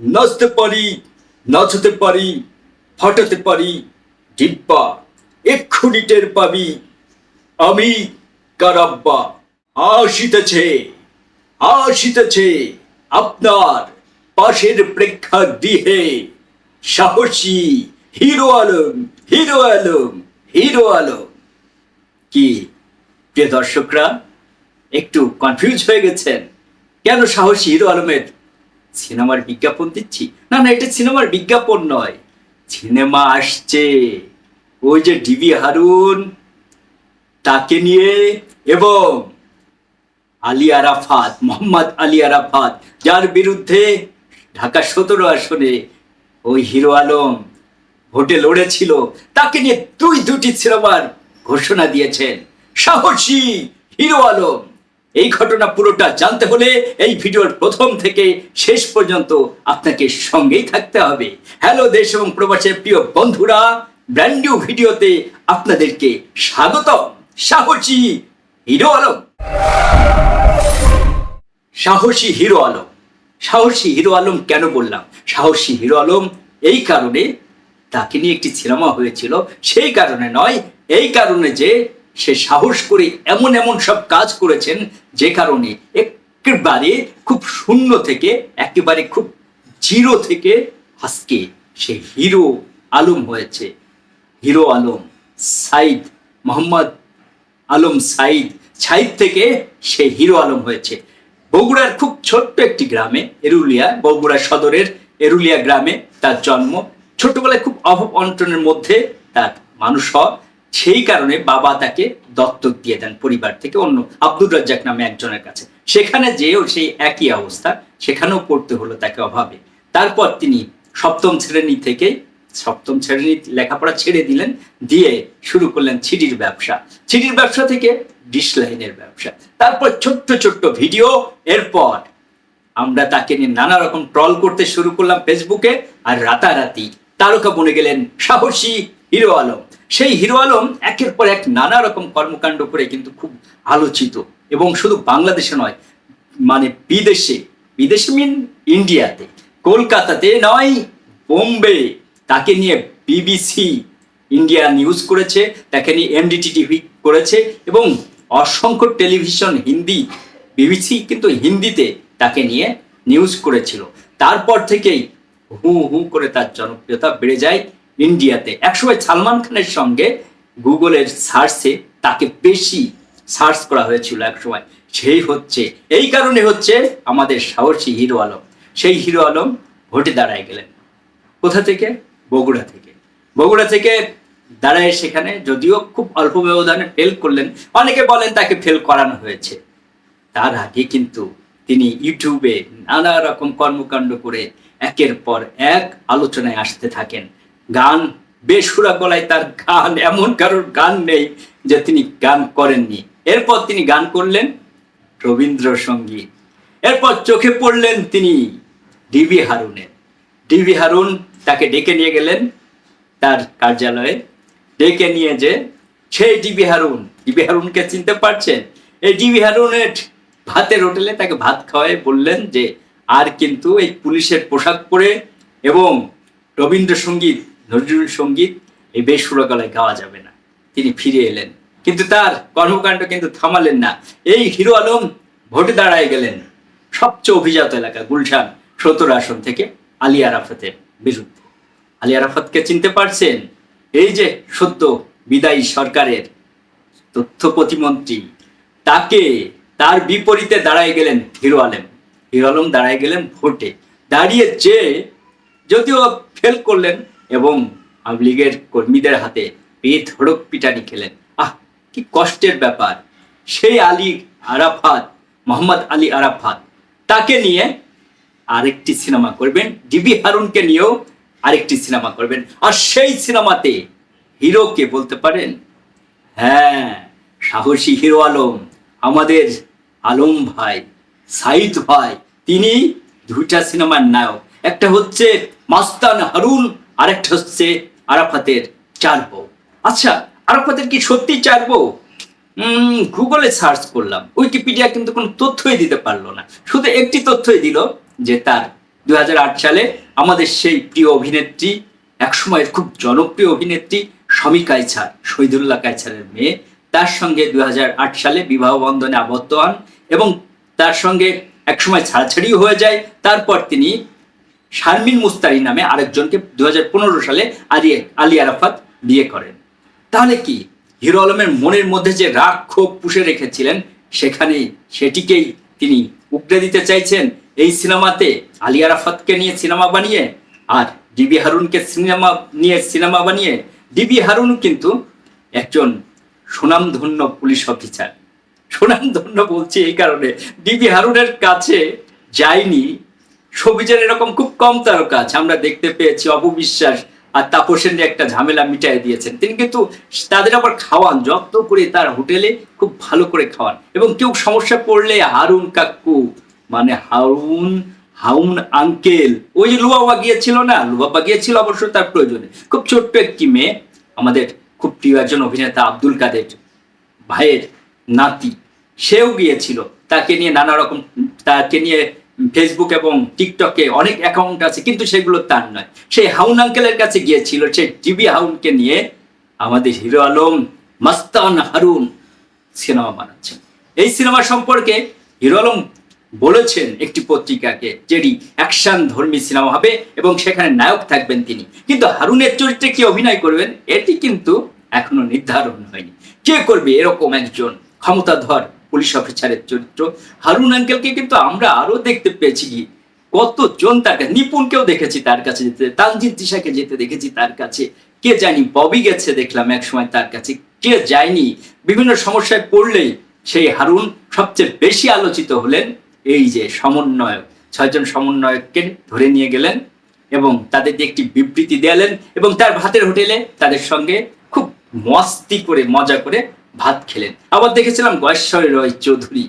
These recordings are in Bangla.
নাচতে পারি নাচতে পারি ফাটাতে পারি, ডিব্বা, এক্ষুনি টের পাবি, আমি কারাব্বা। আসিতেছে আসিতেছে আপনার পাশের প্রেক্ষাগৃহে। সাহসী Hero Alam Hero Alam Hero Alam. কি, প্রিয় দর্শকরা, একটু কনফিউজ হয়ে গেছেন। কেন সাহসী হিরো আলমের সিনেমার বিজ্ঞাপন দিচ্ছি? না না, এটা সিনেমার বিজ্ঞাপন নয়। সিনেমা আসছে। ওই যে ডিবি হারুন, তাকে নিয়ে এবং আলী আরাফাত, মোহাম্মদ আলী আরাফাত, যার বিরুদ্ধে ঢাকা সতেরো আসনে ওই হিরো আলম ভোটে লড়েছিল, তাকে নিয়ে দুই দুটি সিনেমার ঘোষণা দিয়েছেন। সাহসী হিরো আলম। এই ঘটনা পুরোটা জানতে হলে এই ভিডিওর প্রথম থেকে শেষ পর্যন্ত আপনাকে সঙ্গেই থাকতে হবে। হ্যালো দেশ এবং প্রবাসের প্রিয় বন্ধুরা ব্র্যান্ড নিউ ভিডিওতে আপনাদেরকে স্বাগত সাহসী হিরো আলম। সাহসী হিরো আলম। সাহসী হিরো আলম কেন বললাম? সাহসী হিরো আলম এই কারণে তাকে নিয়ে একটি সিনেমা হয়েছিল। সেই কারণে নয়, এই কারণে যে সে সাহস করে এমন এমন সব কাজ করেছেন যে কারণে একেবারে খুব শূন্য থেকে, একেবারে খুব জিরো থেকে আজকে সে হিরো আলম হয়েছে। হিরো আলম, সাইদ, মোহাম্মদ আলম সাইদ সাইদ থেকে সে হিরো আলম হয়েছে। বগুড়ার খুব ছোট্ট একটি গ্রামে, এরুলিয়া, বগুড়া সদরের এরুলিয়া গ্রামে তার জন্ম। ছোটবেলায় খুব অভাব অনটনের মধ্যে তার মানুষ হওয়া সেই কারণে বাবা তাকে দত্তক দিয়ে দেন পরিবার থেকে অন্য আব্দুর রাজ্জাক নামে একজনের কাছে। সেখানে যেও সেই একই অবস্থা, সেখানেও পড়তে হলো তাকে অভাবে। তারপর তিনি সপ্তম শ্রেণি থেকে সপ্তম শ্রেণি লেখাপড়া ছেড়ে দিলেন, দিয়ে শুরু করলেন ছিডির ব্যবসা। ছিডির ব্যবসা থেকে ডিশ লাইনের ব্যবসা। তারপর ছোট্ট ছোট্ট ভিডিও, এরপর আমরা তাকে নিয়ে নানা রকম ট্রল করতে শুরু করলাম ফেসবুকে, আর রাতারাতি তারকা বনে গেলেন সাহসী হিরো আলম। সেই হিরো আলম একের পর এক নানা রকম কর্মকাণ্ড করে কিন্তু খুব আলোচিত। এবং শুধু বাংলাদেশে নয় মানে বিদেশে বিদেশে মিন ইন্ডিয়াতে কলকাতাতে নয়, বোম্বে, তাকে নিয়ে বিবিসি ইন্ডিয়া নিউজ করেছে, তাকে নিয়ে এমডিটি টিভি করেছে এবং অসংখ্য টেলিভিশন হিন্দি বিবিসি কিন্তু হিন্দিতে তাকে নিয়ে নিউজ করেছিল। তারপর থেকেই হু হু করে তার জনপ্রিয়তা বেড়ে যায়। ইন্ডিয়াতে। একসময় সালমান খানের সঙ্গে গুগলের সার্চে তাকে বেশি সার্চ করা হয়েছিল একসময়। সেই হচ্ছে, এই কারণে হচ্ছে আমাদের সাহসী হিরো আলম। সেই হিরো আলম ভোটে দাঁড়ায় গেলেন। কোথা থেকে? বগুড়া থেকে। বগুড়া থেকে দাঁড়ায় সেখানে, যদিও খুব অল্প ব্যবধানে ফেল করলেন। অনেকে বলেন তাকে ফেল করানো হয়েছে। তার আগে কিন্তু তিনি ইউটিউবে নানা রকম কর্মকাণ্ড করে একের পর এক আলোচনায় আসতে থাকেন। গান, বেসুরা গলায় তার গান, এমন কারোর গান নেই যে তিনি গান করেননি। এরপর তিনি গান করলেন রবীন্দ্রসঙ্গীত। এরপর চোখে পড়লেন তিনি ডিবি হারুনের। ডিবি হারুন তাকে ডেকে নিয়ে গেলেন তার কার্যালয়ে। ডেকে নিয়ে যে সেই ডিবি হারুন ডিবি হারুনকে চিনতে পারছেন? এই ডিবি হারুনের ভাতের হোটেলে তাকে ভাত খাওয়ায় বললেন যে, আর কিন্তু এই পুলিশের পোশাক পরে এবং রবীন্দ্রসঙ্গীত নজরুল সংগীত এই বেসুরা গলায় গাওয়া যাবে না। তিনি ফিরে এলেন। কিন্তু তার কর্মকাণ্ড কিন্তু থামালেন না। এই হিরো আলম ভোটে দাঁড়ায় গেলেন। সবচেয়ে অভিজাত এলাকা গুলশান সত্তর আসন থেকে আলী আরাফাতের বিরুদ্ধে। আলী আরাফাতকে চিনতে পারছেন? এই যে সদ্য বিদায়ী সরকারের তথ্য প্রতিমন্ত্রী, তাকে তার বিপরীতে দাঁড়ায় গেলেন হিরো আলম। হিরো আলম দাঁড়ায় গেলেন ভোটে। দাঁড়িয়ে যে যদিও ফেল করলেন এবং আওয়ামী লীগের কর্মীদের হাতে বেধ হড়ক পিটানি খেলেন। আহ, কি কষ্টের ব্যাপার। সেই আলী আরাফাত, মোহাম্মদ আলী আরাফাত, তাকে নিয়ে আরেকটি সিনেমা করবেন, ডিবি হারুনকে নিয়েও আরেকটি সিনেমা করবেন। আর সেই সিনেমাতে হিরোকে বলতে পারেন? হ্যাঁ সাহসী হিরো আলম, আমাদের আলম ভাই, সাইদ ভাই, তিনি দুইটা সিনেমার নায়ক। একটা হচ্ছে মাস্তান হারুন আরেকটা হচ্ছে আরাফাতের চার বউ। আচ্ছা আরাফাতের কি সত্যি চার বউ? গুগলে সার্চ করলাম। উইকিপিডিয়া কিন্তু কোনো তথ্যই দিতে পারল না। শুধু একটি তথ্যই দিল যে তার দু হাজার আট সালে আমাদের সেই প্রিয় অভিনেত্রী, একসময়ের খুব জনপ্রিয় অভিনেত্রী শমী কাইছার শহীদুল্লাহ কাইছারের মেয়ে, তার সঙ্গে দুই হাজার আট সালে বিবাহ বন্ধনে আবদ্ধ হন এবং তার সঙ্গে একসময় ছাড়াছাড়িও হয়ে যায়। তারপর তিনি শারমিন মুস্তারি নামে আরেকজনকে দু হাজার পনেরো সালে আলী আলী আরাফাত বিয়ে করেন। তাহলে কি? হিরো আলমের মনের মধ্যে যে রাগ ক্ষোভ পুষে রেখেছিলেন, সেখানেই সেটিকেই তিনি উগড়ে দিতে চাইছেন এই সিনেমাতে। আলী আরাফাতকে নিয়ে সিনেমা বানিয়ে আর ডিবি হারুনকে সিনেমা নিয়ে সিনেমা বানিয়ে। ডিবি হারুন কিন্তু একজন সুনামধন্য পুলিশ অফিসার। সুনামধন্য বলছি এই কারণে। ডিবি হারুনের কাছে যায়নি সবিজের এরকম খুব কম তারকা আছে, আমরা দেখতে পেয়েছি অপবিশ্বাস আর তাপসের নিয়ে একটা ঝামেলা মিটাই দিয়েছেন। তিনি কিন্তু তাদের আবার খাওয়ান, যত্ন করে তার হোটেলে খুব ভালো করে খাওয়ান। এবং কেউ সমস্যা পড়লে হারুন কাকু মানে হারুন, হাউন আঙ্কেল, ওই যে লুবাবা গিয়েছিল না? লুবাবা গিয়েছিল অবশ্য তার প্রয়োজনে। খুব ছোট্ট একটি মেয়ে, আমাদের খুব প্রিয় একজন অভিনেতা আব্দুল কাদের ভাইয়ের নাতি। সেও গিয়েছিল। তাকে নিয়ে নানা রকম, তাকে নিয়ে ফেসবুক এবং টিকটকে অনেক অ্যাকাউন্ট আছে, কিন্তু সেগুলো তার নয়। সেই হাউন আঙ্কেলের কাছে গিয়েছিল সে টিভি হাউনকে নিয়ে আমাদের হিরো আলম, মাস্তান হারুন সিনেমা বানাচ্ছেন এই সিনেমা সম্পর্কে হিরো আলম বলেছেন একটি পত্রিকাকে, যেটি অ্যাকশন ধর্মী সিনেমা হবে এবং সেখানে নায়ক থাকবেন তিনি। কিন্তু হারুনের চরিত্রে কি অভিনয় করবেন, এটি কিন্তু এখনও নির্ধারণ হয়নি। কে করবে এরকম একজন ক্ষমতাধর পুলিশ অফিসারের চরিত্র। হারুন আঙ্কেলকে কিন্তু আমরা আরও দেখতে পেয়েছি। কতজন তার কাছে, নিপুণকেও দেখেছি তার কাছে যেতে তানজিদ দিশাকে যেতে দেখেছি তার কাছে। কে জানি ববি গেছে দেখলাম এক সময় তার কাছে, কে যায়নি। বিভিন্ন সমস্যায় পড়লেই সেই হারুন সবচেয়ে বেশি আলোচিত হলেন এই যে সমন্বয়ক। ছয়জন সমন্বয়ককে ধরে নিয়ে গেলেন এবং তাদের একটি বিবৃতি দেয়ালেন এবং তার ভাতের হোটেলে তাদের সঙ্গে খুব মস্তি করে, মজা করে ভাত খেলেন। আবার দেখেছিলাম গয়েশ্বর রয় চৌধুরী।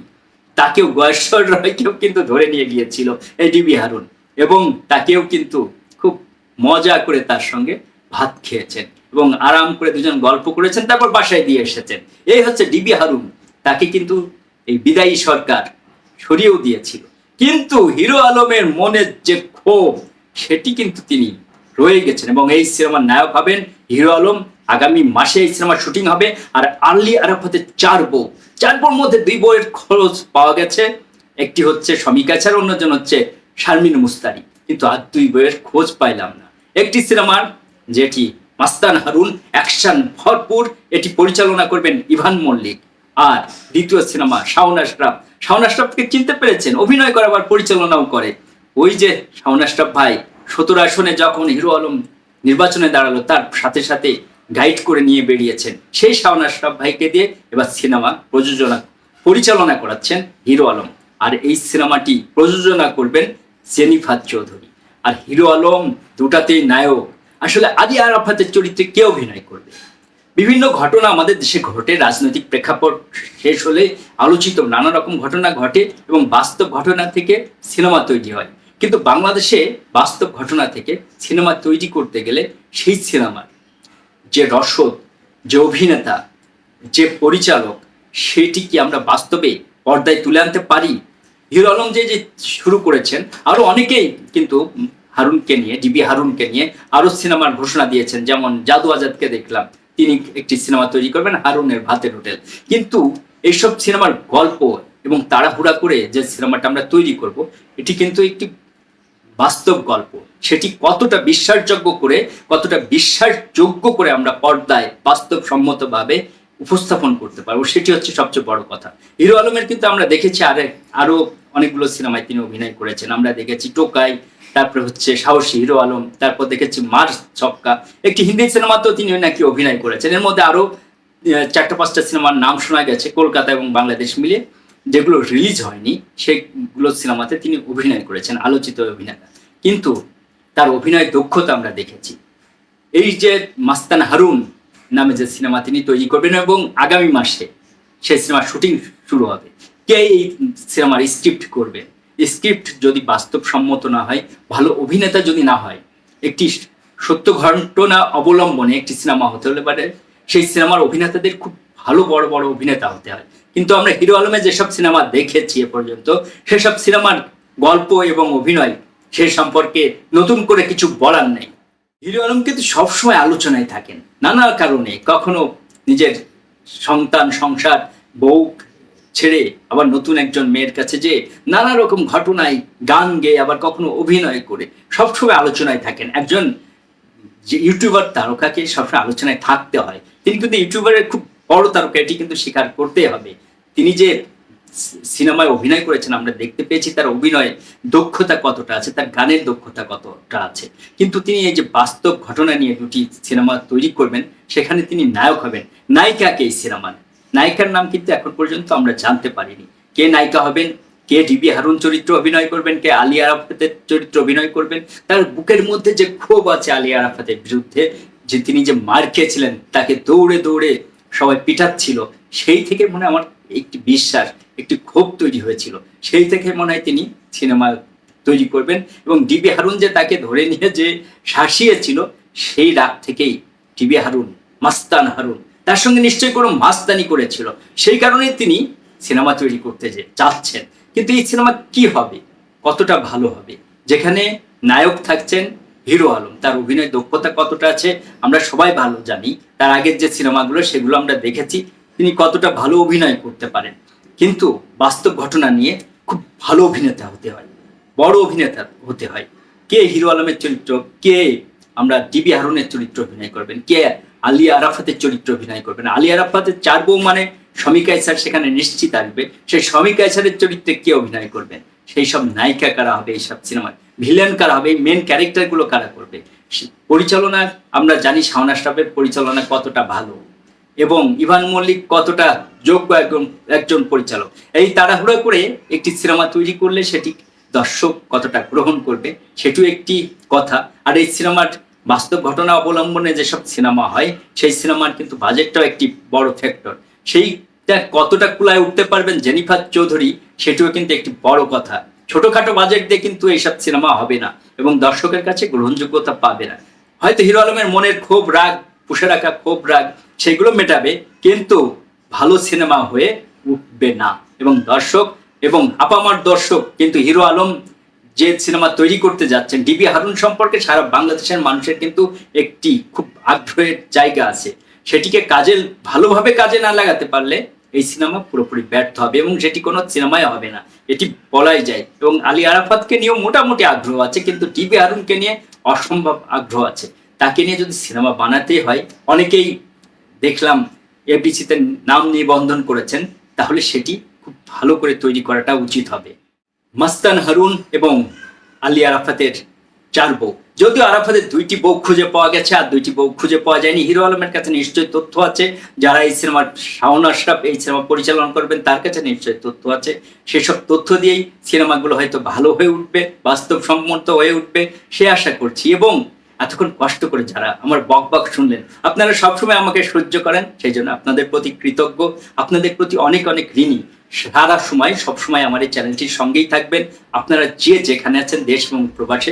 তাকেও গয়েশ্বর রয়কেও কিন্তু ধরে নিয়ে গিয়েছিল এই ডিবি হারুন। এবং তাকেও কিন্তু খুব মজা করে তার সঙ্গে ভাত খেয়েছেন এবং আরাম করে দুজন গল্প করেছেন, তারপর বাসায় দিয়ে এসেছেন। এই হচ্ছে ডিবি হারুন। তাকে কিন্তু এই বিদায়ী সরকার সরিয়েও দিয়েছিল। কিন্তু হিরো আলমের মনের যে ক্ষোভ, সেটি কিন্তু তিনি রয়ে গেছেন এবং এই সিনেমার নায়ক হবেন হিরো আলম। আগামী মাসে এই সিনেমার শুটিং হবে আর আর্লি আরাফাতের চার বউ চার বউর মধ্যে দুই বউয়ের খরচ পাওয়া গেছে। একটি হচ্ছে শমিকা ছাড়া অন্যজন হচ্ছে শারমিন মুস্তারি কিন্তু আর দুই বইয়ের খোঁজ পাইলাম না। একটি সিনেমার, যেটি মাস্তান হারুন, অ্যাকশন ভরপুর, এটি পরিচালনা করবেন ইভান মল্লিক। আর দ্বিতীয় সিনেমা, শাওন আশরাফ। শাওন আশরাফকে চিনতে পেরেছেন, অভিনয় করে আবার পরিচালনাও করে। ওই যে শাওন আশরাফ ভাই, সতেরো আসনে যখন হিরো আলম নির্বাচনে দাঁড়াল, তার সাথে সাথে গাইড করে নিয়ে বেরিয়েছেন। সেই শাওন আশরাফ ভাইকে দিয়ে এবার সিনেমা প্রযোজনা, পরিচালনা করাচ্ছেন হিরো আলম। আর এই সিনেমাটি প্রযোজনা করবেন জেনিফার চৌধুরী। আর হিরো আলম দুটাতেই নায়ক। আসলে আদি আরাফাতের চরিত্রে কে অভিনয় করবে? বিভিন্ন ঘটনা আমাদের দেশে ঘটে, রাজনৈতিক প্রেক্ষাপট শেষ হলে আলোচিত নানা রকম ঘটনা ঘটে এবং বাস্তব ঘটনা থেকে সিনেমা তৈরি হয়। কিন্তু বাংলাদেশে বাস্তব ঘটনা থেকে সিনেমা তৈরি করতে গেলে সেই সিনেমার যে রসদ, যে অভিনেতা, যে পরিচালক, সেটি কি আমরা বাস্তবে পর্দায় তুলে আনতে পারি? হিরো আলম যে যে শুরু করেছেন, আরও অনেকেই কিন্তু হারুনকে নিয়ে ডিবি হারুনকে নিয়ে আরও সিনেমার ঘোষণা দিয়েছেন। যেমন জাদু আজাদকে দেখলাম, তিনি একটি সিনেমা তৈরি করবেন হারুনের ভাতের হোটেল। কিন্তু এইসব সিনেমার গল্প এবং তাড়াহুড়া করে যে সিনেমাটা আমরা তৈরি করব, এটি কিন্তু একটি বাস্তব গল্প। সেটি কতটা বিশ্বাসযোগ্য করে কতটা বিশ্বাসযোগ্য করে আমরা পর্দায় বাস্তবসম্মতভাবে উপস্থাপন করতে পারব সেটি হচ্ছে সবচেয়ে বড় কথা। হিরো আলমের কিন্তু আমরা দেখেছি আরে আরও অনেকগুলো সিনেমায় তিনি অভিনয় করেছেন। আমরা দেখেছি টোকাই তারপরে হচ্ছে সাহসী হিরো আলম তারপর দেখেছি মার ছক্কা। একটি হিন্দি সিনেমাতেও তিনি নাকি অভিনয় করেছেন। এর মধ্যে আরও আহ, চারটা পাঁচটা সিনেমার নাম শোনা গেছে কলকাতা এবং বাংলাদেশ মিলে যেগুলো রিলিজ হয়নি, সেগুলো সিনেমাতে তিনি অভিনয় করেছেন, আলোচিত অভিনেতা কিন্তু তার অভিনয় দক্ষতা আমরা দেখেছি। এই যে মাস্তান হারুন নামে যে সিনেমা তিনি তৈরি করবেন এবং আগামী মাসে সেই সিনেমার শুটিং শুরু হবে, কে এই সিনেমার স্ক্রিপ্ট করবে? স্ক্রিপ্ট যদি বাস্তবসম্মত না হয়, ভালো অভিনেতা যদি না হয়, একটি সত্য ঘটনা অবলম্বনে একটি সিনেমা হতে হলে পারে। সেই সিনেমার অভিনেতাদের খুব ভালো বড় বড় অভিনেতা হতে হয়। কিন্তু আমরা হিরো আলমে যেসব সিনেমা দেখেছি এ পর্যন্ত, সেসব সিনেমার গল্প এবং অভিনয় সে সম্পর্কে নতুন করে কিছু বলার নেই। হিরো আলম কিন্তু সবসময় আলোচনায় থাকেন, নানা কারণে। কখনো নিজের সন্তান, সংসার, বউ ছেড়ে আবার নতুন একজন মেয়ের কাছে যে নানা রকম ঘটনায় গান গেয়ে আবার কখনো অভিনয় করে সবসময় আলোচনায় থাকেন। একজন যে ইউটিউবার তারকাকে সবসময় আলোচনায় থাকতে হয়। তিনি কিন্তু ইউটিউবারের খুব বড় তারকা এটি কিন্তু স্বীকার করতে হবে। তিনি যে সিনেমায় অভিনয় করেছেন, আমরা দেখতে পেয়েছি তার অভিনয়ে দক্ষতা কতটা আছে, তার গানের দক্ষতা কতটা আছে। কিন্তু তিনি এই যে বাস্তব ঘটনা নিয়ে দুটি সিনেমা তৈরি করবেন, সেখানে তিনি নায়ক হবেন। নায়িকাকে এই সিনেমার? নায়িকার নাম কিন্তু এখন পর্যন্ত আমরা জানতে পারিনি। কে নায়িকা হবেন? কে ডিবি হারুন চরিত্র অভিনয় করবেন? কে আলী আরাফাতের চরিত্র অভিনয় করবেন? তার বুকের মধ্যে যে ক্ষোভ আছে আলী আরাফাতের বিরুদ্ধে, যে তিনি যে মার খেয়েছিলেন, তাকে দৌড়ে দৌড়ে সবাই পিটাচ্ছিল, সেই থেকে মনে আমার একটি বিশ্বাস, একটি ক্ষোভ তৈরি হয়েছিল। সেই থেকে মনে হয় তিনি সিনেমা তৈরি করবেন এবং ডিবি হারুন যে তাকে ধরে নিয়ে যে শাসিয়েছিল, সেই রাগ থেকেই ডিবি হারুন, মাস্তান হারুন, তার সঙ্গে নিশ্চয়ই কোনো মাস্তানি করেছিল। সেই কারণেই তিনি সিনেমা তৈরি করতে যে চাচ্ছেন। কিন্তু এই সিনেমা কি হবে? কতটা ভালো হবে? যেখানে নায়ক থাকছেন হিরো আলম, তার অভিনয় দক্ষতা কতটা আছে আমরা সবাই ভালো জানি। তার আগের যে সিনেমাগুলো, সেগুলো আমরা দেখেছি, তিনি কতটা ভালো অভিনয় করতে পারেন। কিন্তু বাস্তব ঘটনা নিয়ে খুব ভালো অভিনেতা হতে হয়, বড় অভিনেতা হতে হয়। কে হিরো আলমের চরিত্র, কে আমরা ডিবি হারুনের চরিত্র অভিনয় করবেন, কে আলী আরাফাতের চরিত্র অভিনয় করবেন। আলী আরাফাতের চার বউ মানে শমী কায়সার সেখানে নিশ্চিত আসবে। সেই শমী কায়সারের চরিত্রে কে অভিনয় করবেন? সেই সব নায়িকা কারা হবে এইসব সিনেমায়? ভিলেন কারা হবে মেন ক্যারেক্টারগুলো কারা করবে? পরিচালনা, আমরা জানি শাওনা স্টাফের পরিচালনা কতটা ভালো। এবং ইভান মল্লিক কতটা যোগ্য একজন একজন পরিচালক। এই তাড়াহুড়ো করে একটি সিনেমা তৈরি করলে সেটি দর্শক কতটা গ্রহণ করবে, সেটিও একটি কথা। আর এই সিনেমার বাস্তব ঘটনা অবলম্বনে যেসব সিনেমা হয়, সেই সিনেমার কিন্তু বাজেটটাও একটি বড় ফ্যাক্টর সেইটা কতটা কুলায় উঠতে পারবেন জেনিফার চৌধুরী, সেটিও কিন্তু একটি বড় কথা। ছোটখাটো বাজেট দিয়ে কিন্তু এইসব সিনেমা হবে না এবং দর্শকের কাছে গ্রহণযোগ্যতা পাবে না। হয়তো হিরো আলমের মনের ক্ষোভ, রাগ, পুষে রাখা ক্ষোভ, রাগ, সেগুলো মেটাবে, কিন্তু ভালো সিনেমা হয়ে উঠবে না। এবং দর্শক এবং আপামার দর্শক, কিন্তু হিরো আলম যে সিনেমা তৈরি করতে যাচ্ছেন ডিবি হারুন সম্পর্কে সারা বাংলাদেশের মানুষের কিন্তু একটি খুব আগ্রহের জায়গা আছে। সেটিকে কাজে, ভালোভাবে কাজে না লাগাতে পারলে এই সিনেমা পুরোপুরি ব্যর্থ হবে এবং সেটি কোনো সিনেমায় হবে না, এটি বলাই যায়। এবং আলী আরাফাতকে নিয়েও মোটামুটি আগ্রহ আছে, কিন্তু ডিবি হারুনকে নিয়ে অসম্ভব আগ্রহ আছে। তাকে নিয়ে যদি সিনেমা বানাতে হয়, অনেকেই দেখলাম এফডিসিতে নাম নিবন্ধন করেছেন, তাহলে সেটি খুব ভালো করে তৈরি করাটা উচিত হবে। মাস্তান হারুন এবং আলী আরাফাতের চার বউ। যদিও আরাফাতের দুইটি বউ খুঁজে পাওয়া গেছে আর দুইটি বউ খুঁজে পাওয়া যায়নি। হিরো আলমের কাছে নিশ্চয়ই তথ্য আছে। যারা এই সিনেমার শাওন আশরাফ এই সিনেমা পরিচালনা করবেন, তার কাছে নিশ্চয়ই তথ্য আছে। সেসব তথ্য দিয়েই সিনেমাগুলো হয়তো ভালো হয়ে উঠবে, বাস্তবসম্মত হয়ে উঠবে, সে আশা করছি। এবং এতক্ষণ কষ্ট করে যারা আমার বক বক শুনলেন, আপনারা সবসময় আমাকে সহ্য করেন, সেই জন্য আপনাদের প্রতি কৃতজ্ঞ। আপনাদের প্রতি অনেক অনেক ঋণী। সারা সময় সবসময় আমার এই চ্যানেলটির সঙ্গেই থাকবেন। আপনারা যে যেখানে আছেন, দেশ এবং প্রবাসে